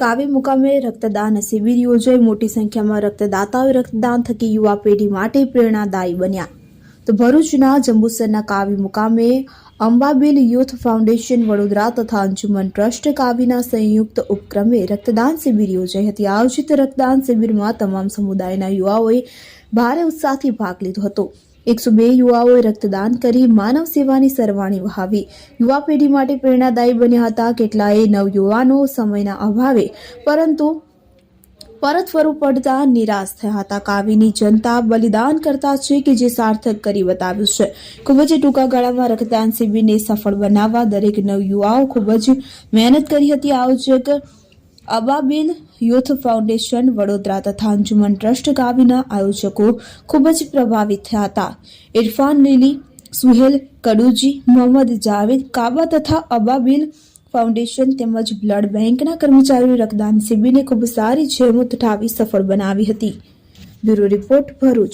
કાવી મુકામે રક્તદાન શિબિર યોજાઈ. મોટી સંખ્યામાં રક્તદાતાઓએ રક્તદાન થકી યુવા પેઢી માટે પ્રેરણાદાયી બન્યા. તો ભરૂચના જંબુસરના કાવી મુકામે અંબાબેલ યુથ ફાઉન્ડેશન વડોદરા તથા અંજુમન ટ્રસ્ટ કાવીના સંયુક્ત ઉપક્રમે રક્તદાન શિબિર યોજાઈ હતી. આયોજિત રક્તદાન શિબિરમાં તમામ સમુદાયના યુવાઓએ ભારે ઉત્સાહથી ભાગ લીધો હતો. એકસો બે યુવાઓએ રક્તદાન કરી માનવ સેવાની સરવાણી વહાવી. યુવા પેઢી માટે પ્રેરણાદાયી બન્યા હતા. કેટલાય નવયુવાનો સમયના અભાવે, પરંતુ પરત ફરવું પડતા નિરાશ થયા હતા. કાવીની જનતા બલિદાન કરતા છે કે જે સાર્થક કરી બતાવ્યું છે. ખૂબ જ ટૂંકા ગાળામાં રક્તદાન શિબિરને સફળ બનાવવા દરેક નવયુવાઓ ખૂબ જ મહેનત કરી હતી. આયોજક અબાબેલ યુથ ફાઉન્ડેશન, વડોદરા તથા અંજુમન ટ્રસ્ટ ગાવીના આયોજકો ખૂબ જ પ્રભાવિત થયા હતા. ઇરફાન લીલી, સુહેલ કડુજી, મોહમ્મદ જાવેદ, કાબા તથા અબાબીલ ફાઉન્ડેશન તેમજ બ્લડ બેંકના કર્મચારીઓએ રક્તદાન શિબિરને ખૂબ સારી જેમત ઉઠાવી સફળ બનાવી હતી. Bureau report Bharuch.